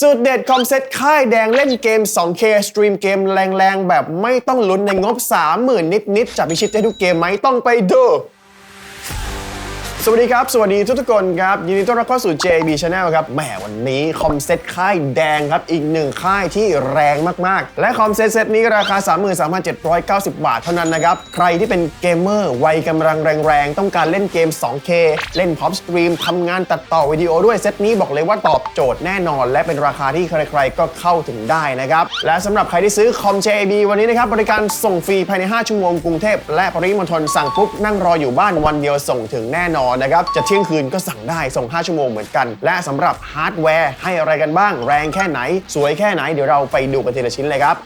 สุดเด็ดคอมเซ็ตค่ายแดงเล่นเกม 2K สตรีมเกมแรงๆ แบบไม่ต้องลุ้นในงบ 30,000 นิด ๆ จะพิชิตได้ทุกเกมไหมต้องไปดู สวัสดีครับ สวัสดีทุกๆคนครับ ยินดีต้อนรับเข้าสู่ JB Channel ครับแหมวันนี้คอมเซ็ตค่ายแดงครับ อีกหนึ่งค่ายที่แรงมากๆ และคอมเซ็ตเซตนี้ราคา 33,790 บาทเท่านั้นนะครับ ใครที่เป็นเกมเมอร์วัยกำลังแรงๆ ต้องการเล่นเกม 2K เล่นพ o p สตรีมทำงานตัดต่อวิดีโอด้วยเซตนี้บอกเลยว่าตอบโจทย์แน่นอน และเป็นราคาที่ใครๆก็เข้าถึงได้นะครับและสำหรับใครที่ซื้อคอม JB วันนี้นะครับบริการส่งฟรีภายใน 5 ชั่วโมงกรุงเทพและปริมณฑลสั่งปุ๊บนั่งรออยู่บ้านวันเดียวส่งถึงแน่นอนนะครับ จะเที่ยงคืนก็สั่งได้ส่ง 5 ชั่วโมงเหมือนกัน และสำหรับฮาร์ดแวร์ให้อะไรกันบ้าง แรงแค่ไหน สวยแค่ไหน เดี๋ยวเราไปดูกันทีละชิ้นเลยครับ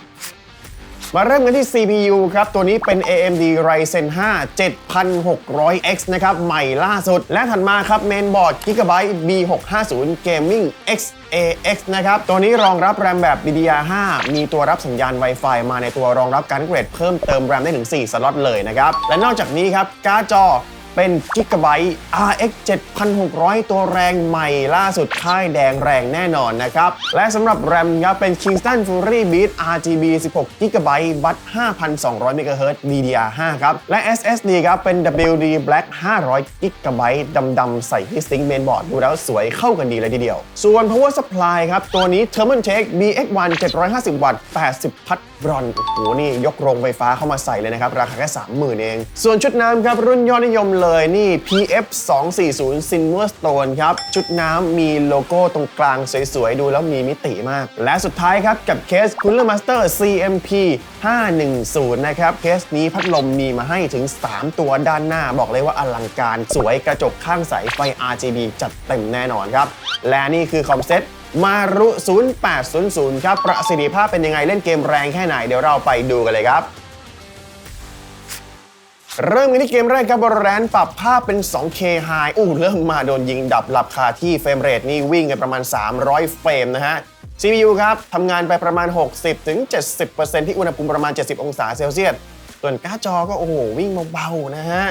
มาเริ่มกันที่ CPU ครับ ตัวนี้เป็น AMD Ryzen 5 7600X นะครับ ใหม่ล่าสุด และถัดมาครับเมนบอร์ด Gigabyte B650 Gaming XAX นะครับ ตัวนี้รองรับแรมแบบ DDR5 มีตัวรับสัญญาณ Wi-Fi มาในตัวรองรับการเกรดเพิ่มเติมแรมได้ถึง 4 สล็อตเลยนะครับ และนอกจากนี้ครับการ์ดจอ เป็น Gigabyte RX 7600 ตัวแรงใหม่ล่าสุดค่ายแดงแรงแน่นอนนะครับ และสำหรับแรมครับเป็น Kingston Fury Beat RGB 16 GB บัต5,200 MHz DDR5 ครับ และ SSD ครับเป็น WD Black 500 GB ดำๆใส่ที่ซิงค์เมนบอร์ดดูแล้วสวยเข้ากันดีเลยทีเดียว ส่วน Power Supply ครับ ตัวนี้ Thermaltake BX1 750 วัตต์80 พัท บรอนโอ้โหนี่ยกโรงไฟฟ้าเข้ามาใส่เลยนะครับ ราคาแค่ 30,000 เอง ส่วนชุดน้ำครับ รุ่นยอดนิยมเลยนี่ PF 240 Silverstone ครับ ชุดน้ำมีโลโก้ตรงกลางสวยๆ ดูแล้วมีมิติมาก และสุดท้ายครับ กับเคส Cooler Master CMP 510 นะครับ เคสนี้พัดลมมีมาให้ถึง 3 ตัวด้านหน้าบอกเลยว่าอลังการสวยกระจกข้างใสไฟ RGB จัดเต็มแน่นอนครับ และนี่คือคอมเซ็ต มารุ 0800 ครับ ประสิทธิภาพเป็นยังไงเล่นเกมแรงแค่ไหน เดี๋ยวเราไปดูกันเลยครับเริ่มกันที่เกมแรกครับบอลแรนปรับภาพเป็น 2K High อู้เริ่มมาโดนยิงดับหลับคาที่เฟรมเรทนี่วิ่งกันประมาณ 300 เฟรมนะฮะ CPU ครับทำงานไปประมาณ 60-70%ที่อุณหภูมิประมาณ 70 องศาเซลเซียส ส่วนการ์ดจอก็โอ้โหวิ่งเบาๆนะฮะ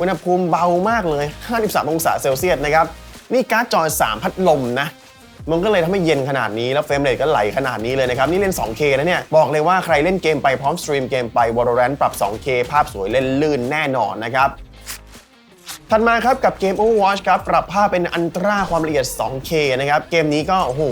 อุณหภูมิเบามากเลย 53 องศาเซลเซียสนะครับ นี่การ์ดจอ 3 พัดลมนะ มันก็เลยทำให้เย็นขนาดนี้แล้วเฟรมเรทก็ไหลขนาดนี้เลยนะครับ นี่เล่น 2K นะเนี่ย บอกเลยว่าใครเล่นเกมไปพร้อมสตรีมเกมไป Valorant ปรับ 2K ภาพสวยเล่นลื่นแน่นอนนะครับถัดมาครับกับเกม Overwatch ครับ ปรับภาพเป็นอันตราความละเอียด 2K นะครับ เกมนี้ก็โอ้โห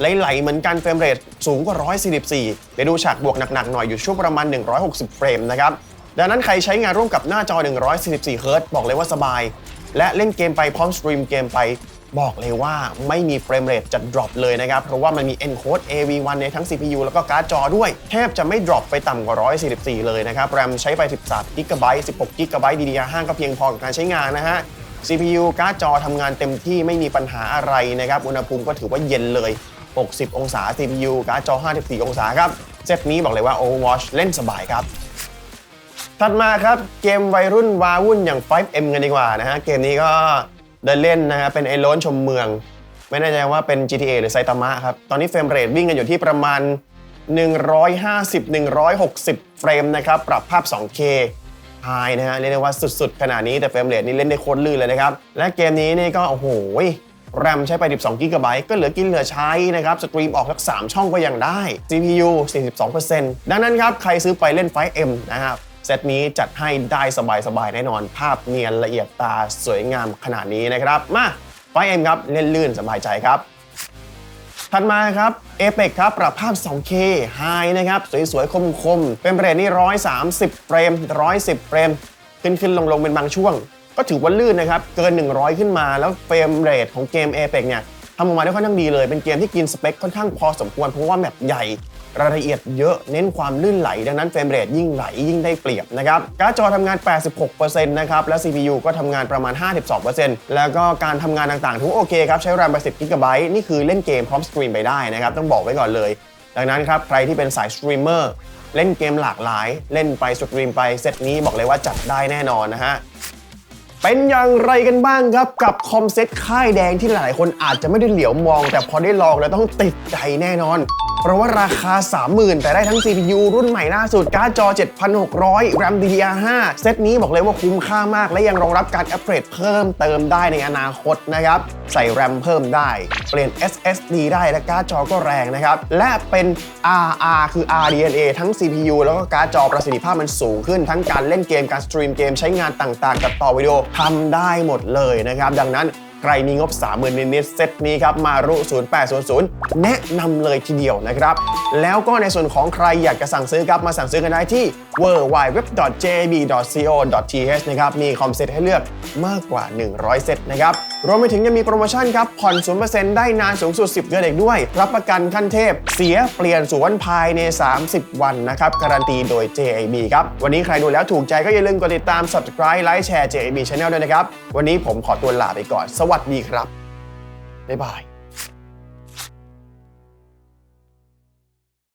ไหลๆเหมือนกันเฟรมเรทสูงกว่า 144เดี๋ยวดูฉากบวกหนักๆหน่อยอยู่ช่วงประมาณ 160 เฟรมนะครับ ดังนั้นใครใช้งานร่วมกับหน้าจอ 144 เฮิร์ตบอกเลยว่าสบาย และเล่นเกมไปพร้อมสตรีมเกมไป บอกเลยว่าไม่มีเฟรมเรทจะ drop เลยนะครับ เพราะว่ามันมี encode AV1 ในทั้ง CPU แล้วก็การ์ดจอด้วย แทบจะไม่ drop ไปต่ำกว่า 144 เลยนะครับ แรมใช้ไป 13 GB 16 GB DDR5 ก็เพียงพอกับการใช้งานนะฮะ CPU การ์ดจอทำงานเต็มที่ไม่มีปัญหาอะไรนะครับ อุณหภูมิก็ถือว่าเย็นเลย 60 องศา CPU การ์ดจอ 54 องศาครับ เซตนี้บอกเลยว่า Overwatch เล่นสบายครับถัดมาครับ เกมวัยรุ่นวาวุ่นอย่าง 5M กันดีกว่านะฮะ เกมนี้ก็ เดินเล่นนะฮะเป็นไอโลนชมเมือง ไม่แน่ใจว่าเป็น GTA หรือไซตามะครับ ตอนนี้เฟรมเรทวิ่งกันอยู่ที่ประมาณ 150-160 เฟรมนะครับปรับภาพ 2K ไฮนะฮะเรียกได้ว่าสุดๆ ขนาดนี้แต่เฟรมเรทนี่เล่นได้โคตรลื่นเลยนะครับ และเกมนี้นี่ก็ โอ้โหแรมใช้ไป 12 g b ก็เหลือกินเหลือใช้นะครับ สตรีมออกสัก 3 ช่องก็ยังได้ CPU 42%ดังนั้นครับ ใครซื้อไปเล่น 5M นะครับ เซตนี้จัดให้ได้สบายๆแน่นอน ภาพเนียนละเอียดตาสวยงามขนาดนี้นะครับ มา 5M ครับเล่นลื่นสบายใจครับถัดมาครับ Apex ครับ ปรับภาพ 2K High นะครับ สวยๆ คมๆ เป็นเรทนี่ 130 เฟรม 110 เฟรม ขึ้นขึ้นลงลงๆ เป็นบางช่วง ก็ถือว่าลื่นนะครับ เกิน 100 ขึ้นมา แล้วเฟรมเรทของเกม Apex เนี่ยทำออกมาได้ค่อนข้างดีเลย เป็นเกมที่กินสเปคค่อนข้างพอสมควร เพราะว่าแมปใหญ่ รายละเอียดเยอะเน้นความลื่นไหล ดังนั้นเฟรมเรทยิ่งไหลยิ่งได้เปรียบนะครับการ์ดจอทำงาน 86%นะครับและ CPU ก็ทำงานประมาณ 52%แล้วก็การทำงานต่างๆทุกโอเคครับใช้แรมไป10 GB นี่คือเล่นเกมพร้อมสตรีมไปได้นะครับต้องบอกไว้ก่อนเลย ดังนั้นครับใครที่เป็นสายสตรีมเมอร์เล่นเกมหลากหลาย เล่นไปสตรีมไปเซตนี้บอกเลยว่าจัดได้แน่นอนนะฮะเป็นอย่างไรกันบ้างครับกับคอมเซ็ตค่ายแดงที่หลายคนอาจจะไม่ได้เหลียวมอง แต่พอได้ลองแล้วต้องติดใจแน่นอน เพราะว่าราคา 30,000 แต่ได้ทั้ง CPU รุ่นใหม่ล่าสุด การ์ดจอ 7,600 RAM DDR5 เซตนี้บอกเลยว่าคุ้มค่ามาก และยังรองรับการอัปเกรดเพิ่มเติมได้ในอนาคตนะครับ ใส่ RAM เพิ่มได้ เปลี่ยน SSD ได้และการ์ดจอก็แรงนะครับ และเป็น RR คือ RDNA ทั้ง CPU แล้วก็การ์ดจอประสิทธิภาพมันสูงขึ้น ทั้งการเล่นเกมการสตรีมเกมใช้งานต่างๆกับต่อวิดีโอทำได้หมดเลยนะครับ ดังนั้น ใครมีงบ 30,000นิดๆเซตนี้ครับมารุ 0800 แนะนำเลยทีเดียวนะครับ แล้วก็ในส่วนของใครอยากจะสั่งซื้อครับมาสั่งซื้อกันได้ที่ www.jb.co.th นะครับมีคอมเซ็ตให้เลือกมากกว่า 100 เซตนะครับ รวมไปถึงยังมีโปรโมชั่นครับ ผ่อน 0%ได้นานสูงสุด 10 เดือนเองด้วย รับประกันขั้นเทพ เสียเปลี่ยนสวนภายใน 30 วันนะครับ การันตีโดย JAB ครับ วันนี้ใครดูแล้วถูกใจก็อย่าลืมกดติดตาม subscribe ไลค์แชร์ JAB Channel ด้วยนะครับ วันนี้ผมขอตัวลาไปก่อน สวัสดีครับบ๊ายบาย